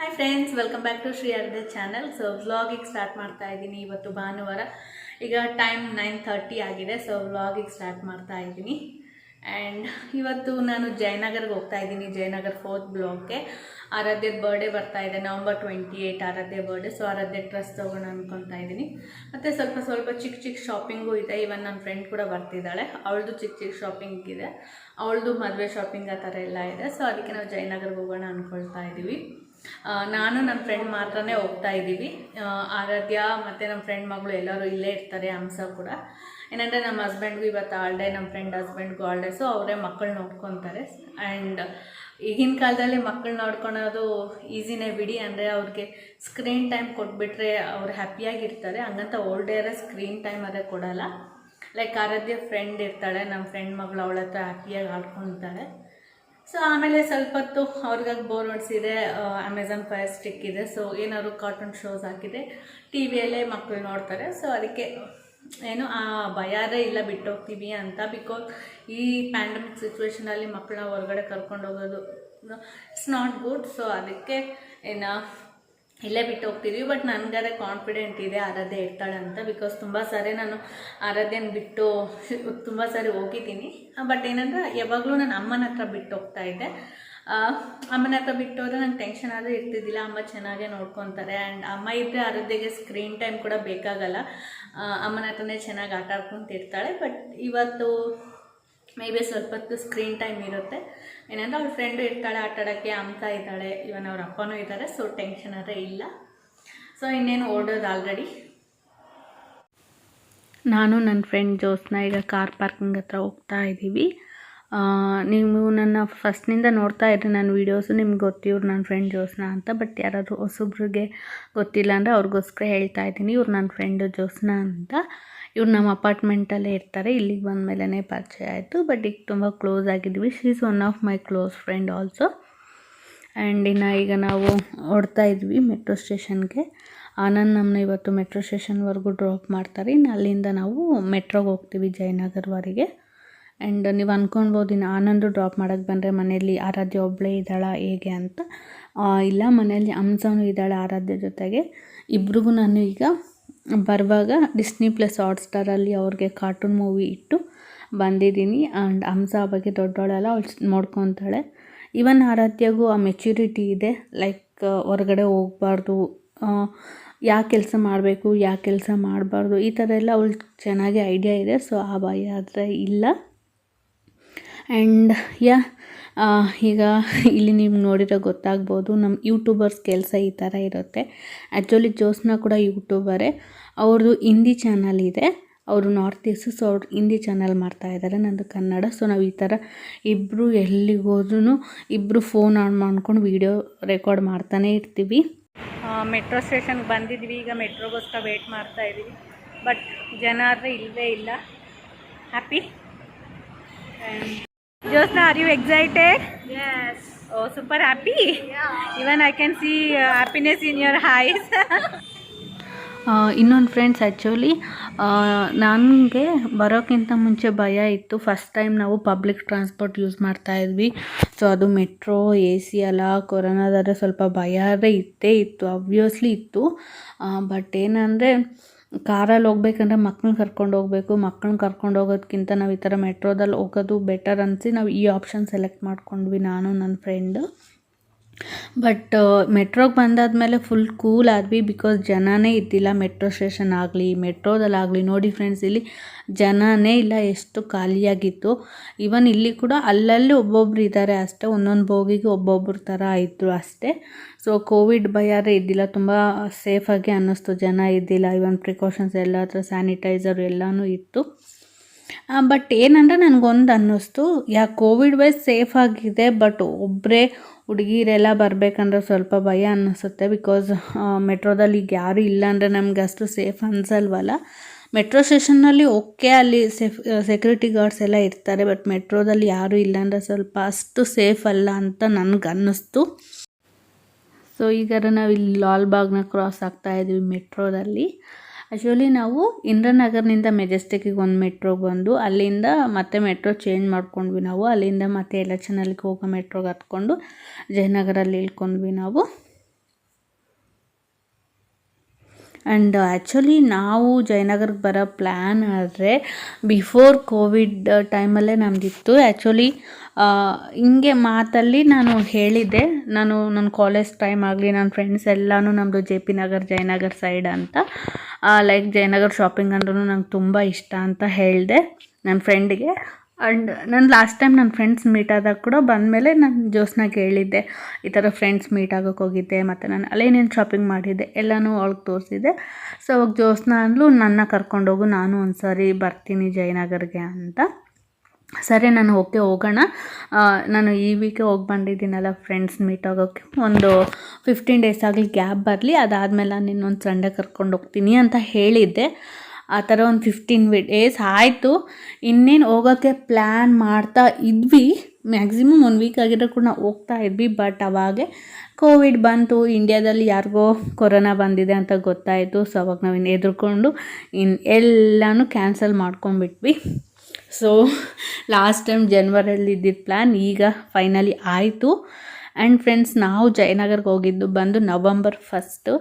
Hi friends welcome back to Shri ಅರ್ಧ channel so ವ್ಲಾಗಿಗೆ start ಮಾಡ್ತಾ ಇದ್ದೀನಿ ಇವತ್ತು ಭಾನುವಾರ. ಈಗ ಟೈಮ್ ನೈನ್ ಥರ್ಟಿ ಆಗಿದೆ ಸೊ ವ್ಲಾಗಿಗೆ ಸ್ಟಾರ್ಟ್ ಮಾಡ್ತಾ ಇದ್ದೀನಿ. ಆ್ಯಂಡ್ ಇವತ್ತು ನಾನು ಜಯನಗರ್ಗೆ ಹೋಗ್ತಾ ಇದ್ದೀನಿ, ಜಯನಗರ್ ಫೋರ್ತ್ ಬ್ಲಾಕ್ಗೆ ಆರಾಧ್ಯ ಬರ್ಡೇ ಬರ್ತಾ ಇದೆ November twenty eight Aradhya birthday so Aradhya dress ತೊಗೋಣ ಅಂದ್ಕೊತಾ ಇದ್ದೀನಿ. ಮತ್ತು ಸ್ವಲ್ಪ ಸ್ವಲ್ಪ ಚಿಕ್ಕ ಚಿಕ್ಕ ಶಾಪಿಂಗು ಇದೆ. ಇವನ್ ನನ್ನ ಫ್ರೆಂಡ್ ಕೂಡ ಬರ್ತಿದ್ದಾಳೆ. ಅವಳದು ಚಿಕ್ಕ ಚಿಕ್ಕ ಶಾಪಿಂಗ್ ಇದೆ. ಅವಳದು ಮದುವೆ ಶಾಪಿಂಗ್ ಆ ಥರ ಎಲ್ಲ ಇದೆ. ಸೊ ಅದಕ್ಕೆ ನಾವು ಜಯನಗರ್ಗೆ ಹೋಗೋಣ ಅಂದ್ಕೊಳ್ತಾ ಇದ್ದೀವಿ. ನಾನು ನನ್ನ ಫ್ರೆಂಡ್ ಮಾತ್ರನೇ ಹೋಗ್ತಾ ಇದ್ದೀವಿ. ಆರಾಧ್ಯ ಮತ್ತು ನಮ್ಮ ಫ್ರೆಂಡ್ ಮಗಳು ಎಲ್ಲರೂ ಇಲ್ಲೇ ಇರ್ತಾರೆ, ಹಂಸ ಕೂಡ. ಏನಂದರೆ ನಮ್ಮ ಹಸ್ಬೆಂಡ್ಗೂ ಇವತ್ತು ಆಲ್ಡೇ ನಮ್ಮ ಫ್ರೆಂಡ್ ಹಸ್ಬೆಂಡ್ಗೂ ಆಲ್ಡೇ ಸೊ ಅವರೇ ಮಕ್ಕಳು ನೋಡ್ಕೊತಾರೆ. ಆ್ಯಂಡ್ ಈಗಿನ ಕಾಲದಲ್ಲಿ ಮಕ್ಕಳು ನೋಡ್ಕೊಳೋದು ಈಸಿನೇ ಬಿಡಿ, ಅಂದರೆ ಅವ್ರಿಗೆ ಸ್ಕ್ರೀನ್ ಟೈಮ್ ಕೊಟ್ಬಿಟ್ರೆ ಅವ್ರು ಹ್ಯಾಪಿಯಾಗಿರ್ತಾರೆ ಹಂಗಂತ ಓಲ್ಡೇರ ಸ್ಕ್ರೀನ್ ಟೈಮ್ ಅದೇ ಕೊಡೋಲ್ಲ. ಲೈಕ್ ಆರಾಧ್ಯ ಫ್ರೆಂಡ್ ಇರ್ತಾಳೆ ನಮ್ಮ ಫ್ರೆಂಡ್ ಮಗಳು ಅವಳ ಹತ್ರ ಹ್ಯಾಪಿಯಾಗಿ ಆಡ್ಕೊತಾಳೆ ಸೊ ಆಮೇಲೆ ಸ್ವಲ್ಪ ಹೊತ್ತು ಅವ್ರಿಗಾಗಿ ಬೋರ್ ಹೊಡ್ಸಿದೆ ಅಮೆಝಾನ್ ಫೈರ್ ಸ್ಟಿಕ್ ಇದೆ. ಸೊ ಏನಾದ್ರು ಕಾರ್ಟೂನ್ ಶೋಸ್ ಹಾಕಿದೆ ಟಿ ವಿಯಲ್ಲೇ ಮಕ್ಕಳು ನೋಡ್ತಾರೆ. ಸೊ ಅದಕ್ಕೆ ಏನು, ಆ ಭಯಾರೇ ಇಲ್ಲ ಬಿಟ್ಟು ಹೋಗ್ತೀವಿ ಅಂತ ಬಿಕಾಸ್ ಈ ಪ್ಯಾಂಡಮಿಕ್ ಸಿಚುವೇಷನಲ್ಲಿ ಮಕ್ಕಳನ್ನ ಹೊರಗಡೆ ಕರ್ಕೊಂಡು ಹೋಗೋದು ಇಟ್ಸ್ ನಾಟ್ ಗುಡ್ ಸೊ ಅದಕ್ಕೆ, ಏನು ಇಲ್ಲೇ ಬಿಟ್ಟು ಹೋಗ್ತಿದ್ವಿ ಬಟ್ ನನಗದೇ ಕಾನ್ಫಿಡೆಂಟ್ ಇದೆ ಆರಾಧ್ಯ ಇರ್ತಾಳೆ ಅಂತ ಬಿಕಾಸ್ ತುಂಬ ಸಾರಿ ನಾನು ಆರಾಧ್ಯನ ಬಿಟ್ಟು ತುಂಬ ಸಾರಿ ಹೋಗಿದ್ದೀನಿ. ಬಟ್ ಏನಂದ್ರೆ, ಯಾವಾಗಲೂ ನಾನು ಅಮ್ಮನ ಹತ್ರ ಬಿಟ್ಟು ಹೋಗ್ತಾ ಇದ್ದೆ. ಅಮ್ಮನ ಹತ್ರ ಬಿಟ್ಟು ಹೋದ್ರೆ ನಂಗೆ ಟೆನ್ಷನ್ ಆದರೂ ಇರ್ತಿದ್ದಿಲ್ಲ, ಅಮ್ಮ ಚೆನ್ನಾಗೇ ನೋಡ್ಕೊತಾರೆ ಆ್ಯಂಡ್ ಅಮ್ಮ ಇದ್ದರೆ ಆರಾಧ್ಯಗೆ ಸ್ಕ್ರೀನ್ ಟೈಮ್ ಕೂಡ ಬೇಕಾಗಲ್ಲ. ಅಮ್ಮನ ಹತ್ರನೇ ಚೆನ್ನಾಗಿ ಆಟ ಆಡ್ಕೊಂತಿರ್ತಾಳೆ ಬಟ್ ಇವತ್ತು ಮೇ ಬಿ ಸ್ವಲ್ಪ ಹೊತ್ತು ಸ್ಕ್ರೀನ್ ಟೈಮ್ ಇರುತ್ತೆ. ಏನಂದ್ರೆ ಅವ್ರ ಫ್ರೆಂಡು ಇರ್ತಾಳೆ, ಆಟ ಆಡೋಕ್ಕೆ ಅಮ್ತ ಇದ್ದಾಳೆ. ಇವನ್ ಅವ್ರ ಅಪ್ಪನೂ ಇದ್ದಾರೆ ಸೊ ಟೆನ್ಷನ್ ಆದರೆ ಇಲ್ಲ. ಸೊ ಇನ್ನೇನು ಓಡೋದು ಆಲ್ರೆಡಿ ನಾನು ನನ್ನ ಫ್ರೆಂಡ್ ಜೋಸ್ನ ಈಗ ಕಾರ್ ಪಾರ್ಕಿಂಗ್ ಹತ್ರ ಹೋಗ್ತಾ ಇದ್ದೀವಿ. ನೀವು ನನ್ನ ಫಸ್ಟ್ನಿಂದ ನೋಡ್ತಾ ಇದ್ರಿ ನನ್ನ ವೀಡಿಯೋಸು ನಿಮ್ಗೆ ಗೊತ್ತಿವ್ರು ನನ್ನ ಫ್ರೆಂಡ್ ಜೋಸ್ನ ಅಂತ ಬಟ್ ಯಾರಾದರೂ ಹೊಸಬ್ರಿಗೆ ಗೊತ್ತಿಲ್ಲ ಅಂದರೆ ಅವ್ರಿಗೋಸ್ಕರ ಹೇಳ್ತಾ ಇದ್ದೀನಿ. ಇವ್ರು ನನ್ನ ಫ್ರೆಂಡು ಜೋಸ್ನ ಅಂತ. ಇವ್ರು ನಮ್ಮ ಅಪಾರ್ಟ್ಮೆಂಟಲ್ಲೇ ಇರ್ತಾರೆ, ಇಲ್ಲಿಗೆ ಬಂದ ಮೇಲೇ ಪರಿಚಯ ಆಯಿತು. ಬಟ್ ಈಗ ತುಂಬ close ಆಗಿದ್ವಿ she is one of my close friend also and ಇನ್ನು ಈಗ ನಾವು ಹೊಡ್ತಾ ಇದ್ವಿ ಮೆಟ್ರೋ ಸ್ಟೇಷನ್ಗೆ ಆನಂದ್ ನಮ್ಮನ್ನ ಇವತ್ತು ಮೆಟ್ರೋ ಸ್ಟೇಷನ್ವರೆಗೂ ಡ್ರಾಪ್ ಮಾಡ್ತಾರೆ. ಇನ್ನು ಅಲ್ಲಿಂದ ನಾವು ಮೆಟ್ರೋಗೆ ಹೋಗ್ತೀವಿ ಜಯನಗರ್ವರೆಗೆ ಆ್ಯಂಡ್ ನೀವು ಅಂದ್ಕೊಳ್ಬೋದು ಇನ್ನು ಆನಂದು ಡ್ರಾಪ್ ಮಾಡೋಕ್ಕೆ ಬಂದರೆ ಮನೆಯಲ್ಲಿ ಆರಾಧ್ಯ ಒಬ್ಬಳೇ ಇದ್ದಾಳ ಹೇಗೆ ಅಂತ. ಇಲ್ಲ, ಮನೆಯಲ್ಲಿ ಹಂಸನೂ ಇದ್ದಾಳೆ ಆರಾಧ್ಯ ಜೊತೆಗೆ. ಇಬ್ರಿಗೂ ನಾನು ಈಗ ಬರುವಾಗ ಡಿಸ್ನಿ ಪ್ಲಸ್ ಹಾಟ್ಸ್ಟಾರಲ್ಲಿ ಅವ್ರಿಗೆ ಕಾರ್ಟೂನ್ ಮೂವಿ ಇಟ್ಟು ಬಂದಿದ್ದೀನಿ ಆ್ಯಂಡ್ ಹಂಸ ಬಗ್ಗೆ ದೊಡ್ಡವಳೆಲ್ಲ ಅವಳು ನೋಡ್ಕೊತಾಳೆ. ಇವನ್ ಆರಾಧ್ಯಗೂ ಆ ಮೆಚ್ಯೂರಿಟಿ ಇದೆ. ಲೈಕ್ ಹೊರಗಡೆ ಹೋಗ್ಬಾರ್ದು. ಯಾವ ಕೆಲಸ ಮಾಡಬೇಕು ಯಾವ ಕೆಲಸ ಮಾಡಬಾರ್ದು. ಈ ಥರ ಎಲ್ಲ ಅವಳು ಚೆನ್ನಾಗಿ ಐಡಿಯಾ ಇದೆ. ಸೊ ಆ ಭಯ ಆದರೆ ಇಲ್ಲ. ಆ್ಯಂಡ್ ಯಾ ಈಗ ಇಲ್ಲಿ ನೀವು ನೋಡಿರೋ ಗೊತ್ತಾಗ್ಬೋದು ನಮ್ಮ ಯೂಟ್ಯೂಬರ್ಸ್ ಕೆಲಸ ಈ ಥರ ಇರುತ್ತೆ. ಆ್ಯಕ್ಚುಲಿ ಜೋಸ್ನ ಕೂಡ ಯೂಟ್ಯೂಬರೇ ಅವ್ರದ್ದು ಹಿಂದಿ ಚಾನಲ್ ಇದೆ. ಅವರು ನಾರ್ತ್ ಈಸ್ಟ್ ಸೊ ಅವ್ರು ಹಿಂದಿ ಚಾನಲ್ ಮಾಡ್ತಾ ಇದ್ದಾರೆ ನಂದು ಕನ್ನಡ. ಸೊ ನಾವು ಈ ಥರ ಇಬ್ಬರು ಎಲ್ಲಿಗೆ ಹೋದ್ರೂ ಇಬ್ಬರು ಫೋನ್ ಆನ್ ಮಾಡ್ಕೊಂಡು ವೀಡಿಯೋ ರೆಕಾರ್ಡ್ ಮಾಡ್ತಾನೇ ಇರ್ತೀವಿ. ಮೆಟ್ರೋ ಸ್ಟೇಷನ್ಗೆ ಬಂದಿದ್ವಿ, ಈಗ ಮೆಟ್ರೋಗೋಸ್ಕರ ವೇಟ್ ಮಾಡ್ತಾ ಇದ್ದೀವಿ ಬಟ್ ಜನ ಆದರೆ ಇಲ್ಲವೇ ಇಲ್ಲ. Happy Josna, are you excited? Yes. Oh, super happy. Yeah. Even I can see uh, happiness in your eyes. ಇನ್ನೊಂದು ಫ್ರೆಂಡ್ಸ್ ಆ್ಯಕ್ಚುಲಿ ನನಗೆ ಬರೋಕ್ಕಿಂತ ಮುಂಚೆ ಭಯ ಇತ್ತು ಫಸ್ಟ್ ಟೈಮ್ ನಾವು ಪಬ್ಲಿಕ್ ಟ್ರಾನ್ಸ್ಪೋರ್ಟ್ ಯೂಸ್ ಮಾಡ್ತಾ ಇದ್ವಿ ಸೊ ಅದು ಮೆಟ್ರೋ ಎ ಸಿ ಅಲ್ಲ ಕೊರೋನಾದಾದ್ರೆ ಸ್ವಲ್ಪ ಭಯ ಇತ್ತೇ ಇತ್ತು ಅಬ್ವಿಯಸ್ಲಿ ಇತ್ತು ಬಟ್ ಏನಂದರೆ ಕಾರಲ್ಲಿ ಹೋಗ್ಬೇಕಂದ್ರೆ ಮಕ್ಕಳನ್ನ ಕರ್ಕೊಂಡು ಹೋಗಬೇಕು, ಮಕ್ಕಳನ್ನ ಕರ್ಕೊಂಡು ಹೋಗೋದಕ್ಕಿಂತ ನಾವು ಈ ಥರ ಮೆಟ್ರೋದಲ್ಲಿ ಹೋಗೋದು ಬೆಟರ್ ಅನಿಸಿ ನಾವು ಈ ಆಪ್ಷನ್ ಸೆಲೆಕ್ಟ್ ಮಾಡ್ಕೊಂಡ್ವಿ ನಾನು ನನ್ನ ಫ್ರೆಂಡು ಬಟ್ ಮೆಟ್ರೋಗೆ ಬಂದಾದಮೇಲೆ ಫುಲ್ ಕೂಲ್ ಆದ್ವಿ ಬಿಕಾಸ್ ಜನನೇ ಇದ್ದಿಲ್ಲ ಮೆಟ್ರೋ ಸ್ಟೇಷನ್ ಆಗಲಿ ಮೆಟ್ರೋದಲ್ಲಾಗಲಿ ನೋಡಿ ಫ್ರೆಂಡ್ಸ್ ಇಲ್ಲಿ ಜನನೇ ಇಲ್ಲ, ಎಷ್ಟು ಖಾಲಿಯಾಗಿತ್ತು. ಈವನ್ ಇಲ್ಲಿ ಕೂಡ ಅಲ್ಲಲ್ಲಿ ಒಬ್ಬೊಬ್ರು ಇದ್ದಾರೆ ಅಷ್ಟೇ, ಒಂದೊಂದು ಬೋಗಿಗೆ ಒಬ್ಬೊಬ್ರು ಥರ ಇದ್ದರು ಅಷ್ಟೇ. ಸೊ ಕೋವಿಡ್ ಭಯರೇ ಇದ್ದಿಲ್ಲ, ತುಂಬ ಸೇಫಾಗಿ ಅನ್ನಿಸ್ತು. ಜನ ಇದ್ದಿಲ್ಲ ಇವನ್ ಪ್ರಿಕಾಷನ್ಸ್ ಎಲ್ಲ ಹತ್ರ ಸ್ಯಾನಿಟೈಸರ್ ಎಲ್ಲನೂ ಇತ್ತು. ಬಟ್ ಏನಂದರೆ ನನಗೊಂದು ಅನ್ನಿಸ್ತು, ಯಾ ಕೋವಿಡ್ ವೈಸ್ ಸೇಫ್ ಆಗಿದೆ ಬಟ್ ಒಬ್ಬರೇ ಹುಡುಗಿರೆಲ್ಲ ಬರಬೇಕಂದ್ರೆ ಸ್ವಲ್ಪ ಭಯ ಅನ್ನಿಸುತ್ತೆ ಬಿಕಾಸ್ ಮೆಟ್ರೋದಲ್ಲಿ ಈಗ ಯಾರೂ ಇಲ್ಲ ಅಂದರೆ ನಮ್ಗೆ ಅಷ್ಟು ಸೇಫ್ ಅನ್ಸಲ್ವಲ್ಲ. ಮೆಟ್ರೋ ಸ್ಟೇಷನ್ನಲ್ಲಿ ಓಕೆ ಅಲ್ಲಿ ಸೇಫ್ ಸೆಕ್ಯೂರಿಟಿ ಗಾರ್ಡ್ಸ್ ಎಲ್ಲ ಇರ್ತಾರೆ ಬಟ್ ಮೆಟ್ರೋದಲ್ಲಿ ಯಾರೂ ಇಲ್ಲ ಅಂದರೆ ಸ್ವಲ್ಪ ಅಷ್ಟು ಸೇಫ್ ಅಲ್ಲ ಅಂತ ನನಗೆ ಅನ್ನಿಸ್ತು. ಸೊ ಈಗ ನಾವು ಇಲ್ಲಿ ಲಾಲ್ಬಾಗ್ನ ಕ್ರಾಸ್ ಆಗ್ತಾ ಮೆಟ್ರೋದಲ್ಲಿ. ಆ್ಯಕ್ಚುಲಿ ನಾವು ಇಂದ್ರನಗರ್ನಿಂದ ಮೆಜೆಸ್ಟಿಕ್ಕಿಗೆ ಒಂದು ಮೆಟ್ರೋಗೆ ಬಂದು, ಅಲ್ಲಿಂದ ಮತ್ತೆ ಮೆಟ್ರೋ ಚೇಂಜ್ ಮಾಡ್ಕೊಂಡ್ವಿ ನಾವು. ಅಲ್ಲಿಂದ ಮತ್ತೆ ಎಲೆಕ್ಷನಲ್ಲಿಗೆ ಹೋಗೋ ಮೆಟ್ರೋಗೆ ಹತ್ಕೊಂಡು ಜಯನಗರಲ್ಲಿ ಇಳ್ಕೊಂಡ್ವಿ ನಾವು. ಆ್ಯಂಡ್ ಆ್ಯಕ್ಚುಲಿ ನಾವು ಜಯನಗರಕ್ಕೆ ಬರೋ ಪ್ಲ್ಯಾನ್ ಆದರೆ ಬಿಫೋರ್ ಕೋವಿಡ್ ಟೈಮಲ್ಲೇ ನಮ್ದಿತ್ತು. ಆ್ಯಕ್ಚುಲಿ ಹಿಂಗೆ ಮಾತಲ್ಲಿ ನಾನು ಹೇಳಿದ್ದೆ. ನಾನು ನನ್ನ ಕಾಲೇಜ್ ಟೈಮ್ ಆಗಲಿ ನನ್ನ ಫ್ರೆಂಡ್ಸ್ ಎಲ್ಲನೂ ನಮ್ಮದು J P Nagar Jayanagar side ಅಂತ. ಲೈಕ್ ಜಯನಗರ್ ಶಾಪಿಂಗ್ ಅಂದ್ರೂ ನಂಗೆ ತುಂಬ ಇಷ್ಟ ಅಂತ ಹೇಳಿದೆ ನನ್ನ ಫ್ರೆಂಡಿಗೆ ಆ್ಯಂಡ್ ನಾನು ಲಾಸ್ಟ್ ಟೈಮ್ ನನ್ನ ಫ್ರೆಂಡ್ಸ್ ಮೀಟ್ ಆದಾಗ ಕೂಡ ಬಂದಮೇಲೆ ನಾನು ಜೋಸ್ನ ಕೇಳಿದ್ದೆ. ಈ ಥರ ಫ್ರೆಂಡ್ಸ್ ಮೀಟ್ ಆಗೋಕ್ಕೆ ಹೋಗಿದ್ದೆ, ಮತ್ತು ನಾನು ಅಲ್ಲೇನೇನು ಶಾಪಿಂಗ್ ಮಾಡಿದ್ದೆ, ಎಲ್ಲನೂ ಅವಳಿಗೆ ತೋರಿಸಿದ್ದೆ. ಸೊ ಅವಾಗ ಜೋಸ್ನ ಅಂದ್ಲು, ನನ್ನ ಕರ್ಕೊಂಡೋಗು ನಾನು ಒಂದು ಸಾರಿ ಬರ್ತೀನಿ ಜಯನಗರ್ಗೆ ಅಂತ. ಸರಿ, ನಾನು ಓಕೆ, ಹೋಗೋಣ. ನಾನು ಈ ವೀಕೆ ಹೋಗಿ ಬಂದಿದ್ದೀನಲ್ಲ ಫ್ರೆಂಡ್ಸ್ ಮೀಟ್ ಆಗೋಕ್ಕೆ ಒಂದು ಫಿಫ್ಟೀನ್ ಡೇಸ್ ಆಗಲಿ ಗ್ಯಾಪ್ ಬರಲಿ, ಅದಾದಮೇಲೆ ನಾನು ಇನ್ನೊಂದು ಸಂಡೇ ಕರ್ಕೊಂಡು ಹೋಗ್ತೀನಿ ಅಂತ ಹೇಳಿದ್ದೆ. ಆ ಥರ ಒಂದು ಫಿಫ್ಟೀನ್ ಡೇಸ್ ಆಯಿತು. ಇನ್ನೇನು ಹೋಗೋಕ್ಕೆ ಪ್ಲ್ಯಾನ್ ಮಾಡ್ತಾ ಇದ್ವಿ. ಮ್ಯಾಕ್ಸಿಮಮ್ ಒಂದು ವೀಕ್ ಆಗಿರೋ ಕೂಡ ನಾವು ಹೋಗ್ತಾ ಇದ್ವಿ ಬಟ್ ಅವಾಗೆ ಕೋವಿಡ್ ಬಂತು. ಇಂಡಿಯಾದಲ್ಲಿ ಯಾರಿಗೋ ಕೊರೋನಾ ಬಂದಿದೆ ಅಂತ ಗೊತ್ತಾಯಿತು. ಸೊ ಅವಾಗ ನಾವು ಇನ್ನು ಎದುರ್ಕೊಂಡು ಇನ್ನು ಎಲ್ಲನೂ ಕ್ಯಾನ್ಸಲ್ ಮಾಡ್ಕೊಂಡ್ಬಿಟ್ವಿ. ಸೊ ಲಾಸ್ಟ್ ಟೈಮ್ ಜನ್ವರಿಯಲ್ಲಿ ಇದ್ದಿದ್ದ ಪ್ಲ್ಯಾನ್ ಈಗ ಫೈನಲಿ ಆಯಿತು. ಆ್ಯಂಡ್ ಫ್ರೆಂಡ್ಸ್ ನಾವು ಜಯನಗರ್ಗೆ ಹೋಗಿದ್ದು ಬಂದು ನವಂಬರ್ ಫಸ್ಟು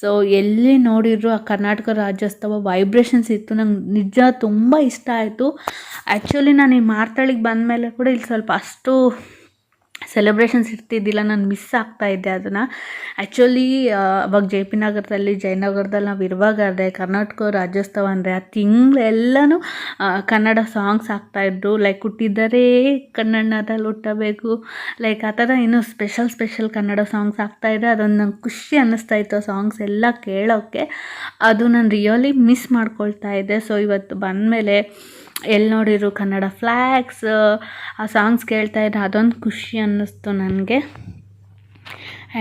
ಸೊ ಎಲ್ಲಿ ನೋಡಿದ್ರು ಆ ಕರ್ನಾಟಕ ರಾಜ್ಯೋತ್ಸವ ವೈಬ್ರೇಷನ್ಸ್ ಇತ್ತು. ನಂಗೆ ನಿಜ ತುಂಬ ಇಷ್ಟ ಆಯಿತು. ಆ್ಯಕ್ಚುಲಿ ನಾನು ಈ ಬಂದ ಮೇಲೆ ಕೂಡ ಇಲ್ಲಿ ಸ್ವಲ್ಪ ಅಷ್ಟು ಸೆಲೆಬ್ರೇಷನ್ಸ್ ಇರ್ತಿದ್ದಿಲ್ಲ, ನಾನು ಮಿಸ್ ಆಗ್ತಾ ಇದ್ದೆ ಅದನ್ನು. ಆ್ಯಕ್ಚುಲಿ ಅವಾಗ ಜೆ ಪಿ ನಗರದಲ್ಲಿ, ಜಯನಗರದಲ್ಲಿ ನಾವು ಇರುವಾಗ ಅದೇ ಕರ್ನಾಟಕ ರಾಜ್ಯೋತ್ಸವ ಅಂದರೆ ಆ ತಿಂಗಳೆಲ್ಲನೂ ಕನ್ನಡ ಸಾಂಗ್ಸ್ ಆಗ್ತಾಯಿದ್ರು ಲೈಕ್ ಹುಟ್ಟಿದ್ದರೆ ಕನ್ನಡದಲ್ಲಿ ಹುಟ್ಟಬೇಕು ಲೈಕ್ ಆ ಥರ ಇನ್ನೂ ಸ್ಪೆಷಲ್ ಸ್ಪೆಷಲ್ ಕನ್ನಡ ಸಾಂಗ್ಸ್ ಆಗ್ತಾಯಿದ್ರೆ ಅದೊಂದು ನಂಗೆ ಖುಷಿ ಅನ್ನಿಸ್ತಾ ಇತ್ತು ಸಾಂಗ್ಸ್ ಎಲ್ಲ ಕೇಳೋಕ್ಕೆ ಅದು ನಾನು ರಿಯಲಿ ಮಿಸ್ ಮಾಡ್ಕೊಳ್ತಾ ಇದ್ದೆ. ಸೊ ಇವತ್ತು ಬಂದಮೇಲೆ ಎಲ್ಲಿ ನೋಡಿದ್ರು ಕನ್ನಡ ಫ್ಲ್ಯಾಗ್ಸ್ ಆ ಸಾಂಗ್ಸ್ ಕೇಳ್ತಾ ಇದ್ದೆ ಅದೊಂದು ಖುಷಿ ಅನ್ನಿಸ್ತು ನನಗೆ.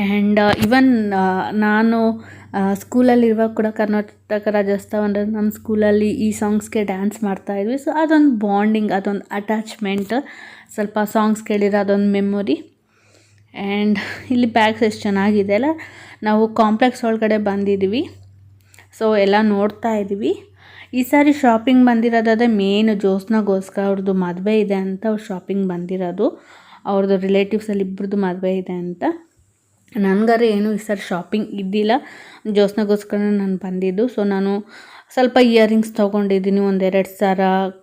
ಆ್ಯಂಡ್ ಇವನ್ ನಾನು ಸ್ಕೂಲಲ್ಲಿರುವಾಗ ಕೂಡ ಕರ್ನಾಟಕ ರಾಜ್ಯೋತ್ಸವ ಅಂದರೆ ನಮ್ಮ ಸ್ಕೂಲಲ್ಲಿ ಈ ಸಾಂಗ್ಸ್ಗೆ ಡ್ಯಾನ್ಸ್ ಮಾಡ್ತಾಯಿದ್ವಿ ಸೊ ಅದೊಂದು ಬಾಂಡಿಂಗ್ ಅದೊಂದು ಅಟ್ಯಾಚ್ಮೆಂಟ್ ಸ್ವಲ್ಪ ಸಾಂಗ್ಸ್ ಕೇಳಿರೋ ಅದೊಂದು ಮೆಮೊರಿ ಆ್ಯಂಡ್ ಇಲ್ಲಿ ಬ್ಯಾಗ್ಸ್ ಎಷ್ಟು ಚೆನ್ನಾಗಿದೆ ಅಲ್ಲ? ನಾವು ಕಾಂಪ್ಲೆಕ್ಸ್ ಒಳಗಡೆ ಬಂದಿದ್ವಿ. ಸೊ ಎಲ್ಲ ನೋಡ್ತಾ ಇದ್ವಿ. ಈ ಸಾರಿ ಶಾಪಿಂಗ್ ಬಂದಿರೋದಾದ್ರೆ ಮೇನ್ ಜ್ಯೋತ್ಸ್ನಾಗೋಸ್ಕರ ಅವ್ರದ್ದು ಮದುವೆ ಇದೆ ಅಂತ ಅವ್ರು ಶಾಪಿಂಗ್ ಬಂದಿರೋದು. ಅವ್ರದ್ದು ರಿಲೇಟಿವ್ಸಲ್ಲಿ ಇಬ್ಬರದ್ದು ಮದುವೆ ಇದೆ ಅಂತ. ನನಗಾರೆ ಏನು ಈ ಸಾರಿ ಶಾಪಿಂಗ್ ಇದ್ದಿಲ್ಲ. ಜ್ಯೋತ್ಸ್ನಾಗೋಸ್ಕರ ನಾನು ಬಂದಿದ್ದು. ಸೊ ನಾನು ಸ್ವಲ್ಪ ಇಯರಿಂಗ್ಸ್ ತೊಗೊಂಡಿದ್ದೀನಿ. ಒಂದೆರಡು ಸಾರ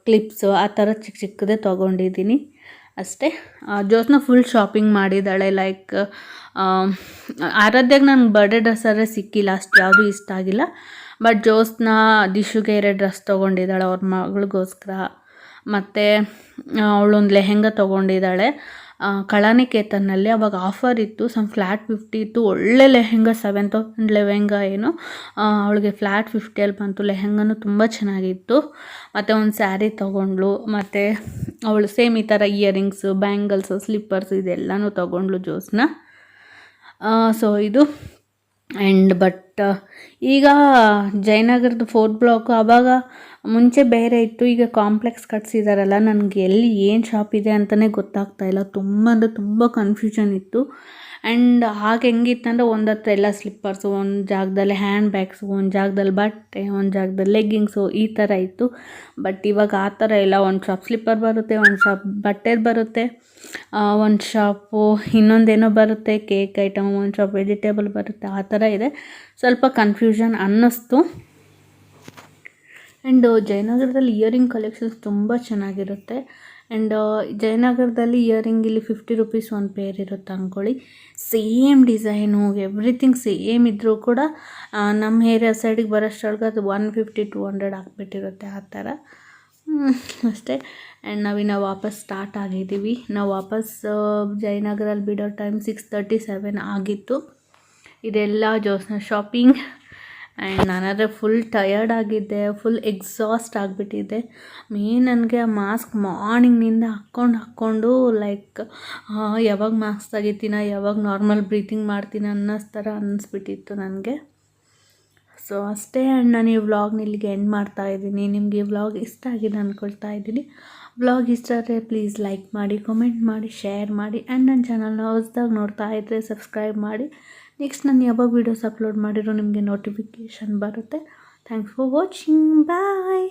ಕ್ಲಿಪ್ಸು ಆ ಥರ ಚಿಕ್ಕ ಚಿಕ್ಕದೇ ತೊಗೊಂಡಿದ್ದೀನಿ ಅಷ್ಟೇ. ಜೋಸ್ನ ಫುಲ್ ಶಾಪಿಂಗ್ ಮಾಡಿದ್ದಾಳೆ. ಲೈಕ್ ಆರಾಧ್ಯಾಗ ನನಗೆ ಬರ್ಡೇ ಡ್ರೆಸ್ಸರೇ ಸಿಕ್ಕಿಲ್ಲ. ಅಷ್ಟು ಯಾವುದೂ ಇಷ್ಟ ಆಗಿಲ್ಲ. ಬಟ್ ಜ್ಯೋತ್ಸ್ನ ದಿಶುಗೆ ಎರಡು ಡ್ರೆಸ್ ತೊಗೊಂಡಿದ್ದಾಳೆ ಅವ್ರ ಮಗಳಿಗೋಸ್ಕರ. ಮತ್ತು ಅವಳೊಂದು ಲೆಹೆಂಗ ತೊಗೊಂಡಿದ್ದಾಳೆ. ಕಳಾನಿಕೇತನಲ್ಲಿ ಅವಾಗ ಆಫರ್ ಇತ್ತು ಸಮ್ ಫ್ಲ್ಯಾಟ್ ಫಿಫ್ಟಿ ಇತ್ತು. ಒಳ್ಳೆ ಲೆಹೆಂಗ ಸೆವೆನ್ ತೌಸಂಡ್ ಲೆಹೆಂಗ ಏನು. ಅವಳಿಗೆ ಫ್ಲ್ಯಾಟ್ ಫಿಫ್ಟಿಯಲ್ಲಿ ಬಂತು. ಲೆಹೆಂಗನೂ ತುಂಬ ಚೆನ್ನಾಗಿತ್ತು. ಮತ್ತು ಒಂದು ಸ್ಯಾರಿ ತೊಗೊಂಡ್ಳು. ಮತ್ತು ಅವಳು ಸೇಮ್ ಈ ಥರ ಇಯರಿಂಗ್ಸು ಬ್ಯಾಂಗಲ್ಸು ಸ್ಲಿಪ್ಪರ್ಸು ಇದೆಲ್ಲನೂ ತೊಗೊಂಡ್ಳು ಜ್ಯೋತ್ಸ್ನ ಸೊ ಇದು ಆ್ಯಂಡ್ ಬಟ್ ಈಗ ಜಯನಗರದ ಫೋರ್ತ್ ಬ್ಲಾಕು ಆವಾಗ ಮುಂಚೆ ಬೇರೆ ಇತ್ತು. ಈಗ ಕಾಂಪ್ಲೆಕ್ಸ್ ಕಟ್ಸಿದಾರಲ್ಲ, ನನಗೆ ಎಲ್ಲಿ ಏನು ಶಾಪ್ ಇದೆ ಅಂತಲೇ ಗೊತ್ತಾಗ್ತಾ ಇಲ್ಲ. ತುಂಬ ಅಂದರೆ ತುಂಬ ಕನ್ಫ್ಯೂಷನ್ ಇತ್ತು. ಆ್ಯಂಡ್ ಹಾಗೆ ಹೆಂಗಿತ್ತಂದ್ರೆ ಒಂದು ಹತ್ರ ಎಲ್ಲ ಸ್ಲಿಪ್ಪರ್ಸು ಒಂದು ಜಾಗದಲ್ಲಿ ಹ್ಯಾಂಡ್ ಬ್ಯಾಗ್ಸು ಒಂದು ಜಾಗದಲ್ಲಿ ಬಟ್ಟೆ, ಒಂದು ಜಾಗದಲ್ಲಿ ಲೆಗ್ಗಿಂಗ್ಸು ಈ ಥರ ಇತ್ತು. ಬಟ್ ಇವಾಗ ಆ ಥರ ಇಲ್ಲ. ಒಂದು ಶಾಪ್ ಸ್ಲಿಪ್ಪರ್ ಬರುತ್ತೆ ಒಂದು ಶಾಪ್ ಬಟ್ಟೆದು ಬರುತ್ತೆ ಒಂದು ಶಾಪು ಇನ್ನೊಂದೇನೋ ಬರುತ್ತೆ ಕೇಕ್ ಐಟಮ್ ಒಂದು ಶಾಪ್ ವೆಜಿಟೇಬಲ್ ಬರುತ್ತೆ, ಆ ಥರ ಇದೆ. ಸ್ವಲ್ಪ ಕನ್ಫ್ಯೂಷನ್ ಅನ್ನಿಸ್ತು. ಆ್ಯಂಡ್ ಜಯನಗರದಲ್ಲಿ ಇಯರಿಂಗ್ ಕಲೆಕ್ಷನ್ಸ್ ತುಂಬ ಚೆನ್ನಾಗಿರುತ್ತೆ. ಆ್ಯಂಡ್ ಜಯನಗರದಲ್ಲಿ ಇಯರಿಂಗ್ ಇಲ್ಲಿ ಫಿಫ್ಟಿ ರುಪೀಸ್ ಒಂದು ಪೇರ್ ಇರುತ್ತೆ ಅಂದ್ಕೊಳ್ಳಿ ಸೇಮ್ ಡಿಸೈನು ಎವ್ರಿಥಿಂಗ್ ಸೇಮ್ ಇದ್ದರೂ ಕೂಡ ನಮ್ಮ ಏರಿಯಾ ಸೈಡಿಗೆ ಬರೋಷ್ಟೊಳಗೆ ಅದು ಒನ್ ಫಿಫ್ಟಿ ಟು ಹಂಡ್ರೆಡ್ ಹಾಕ್ಬಿಟ್ಟಿರುತ್ತೆ ಆ ಥರ. ಅಷ್ಟೇ. ಆ್ಯಂಡ್ ನಾವಿನ್ನು ವಾಪಸ್ ಸ್ಟಾರ್ಟ್ ಆಗಿದ್ದೀವಿ. ನಾವು ವಾಪಸ್ ಜಯನಗರಲ್ಲಿ ಬಿಡೋ ಟೈಮ್ ಸಿಕ್ಸ್ ತರ್ಟಿ ಸೆವೆನ್ ಆಗಿತ್ತು. ಇದೆಲ್ಲ ಜೋಸ್ನ ಶಾಪಿಂಗ್ ಆ್ಯಂಡ್ ನಾನಾದರೆ ಫುಲ್ ಟಯರ್ಡ್ ಆಗಿದ್ದೆ, ಫುಲ್ ಎಕ್ಸಾಸ್ಟ್ ಆಗಿಬಿಟ್ಟಿದ್ದೆ. ಮೇನ್ ನನಗೆ ಆ ಮಾಸ್ಕ್ ಮಾರ್ನಿಂಗ್ನಿಂದ ಹಾಕ್ಕೊಂಡು ಹಾಕ್ಕೊಂಡು ಲೈಕ್ ಯಾವಾಗ ಮಾಸ್ಕ್ ತೆಗಿತೀನ, ಯಾವಾಗ ನಾರ್ಮಲ್ ಬ್ರೀತಿಂಗ್ ಮಾಡ್ತೀನಿ ಅನ್ನೋ ಥರ ಅನ್ನಿಸ್ಬಿಟ್ಟಿತ್ತು ನನಗೆ. ಸೊ ಅಷ್ಟೇ ಆ್ಯಂಡ್ ನಾನು ಈ ವ್ಲಾಗ್ನ ಇಲ್ಲಿಗೆ ಎಂಡ್ ಮಾಡ್ತಾ ಇದ್ದೀನಿ. ನಿಮಗೆ ಈ ವ್ಲಾಗ್ ಇಷ್ಟ ಆಗಿದೆ ಅಂದ್ಕೊಳ್ತಾ ಇದ್ದೀನಿ. ವ್ಲಾಗ್ ಇಷ್ಟ ಆದರೆ ಪ್ಲೀಸ್ ಲೈಕ್ ಮಾಡಿ ಕಮೆಂಟ್ ಮಾಡಿ ಶೇರ್ ಮಾಡಿ, ಆ್ಯಂಡ್ ನನ್ನ ಚಾನಲ್ನ ಹೊಸ್ದಾಗಿ ನೋಡ್ತಾ ಇದ್ದರೆ ಸಬ್ಸ್ಕ್ರೈಬ್ ಮಾಡಿ. ನೆಕ್ಸ್ಟ್ ನಾನು ಯಾವಾಗ ವೀಡಿಯೋಸ್ ಅಪ್ಲೋಡ್ ಮಾಡಿರೋ ನಿಮಗೆ ನೋಟಿಫಿಕೇಷನ್ ಬರುತ್ತೆ. Thanks for watching bye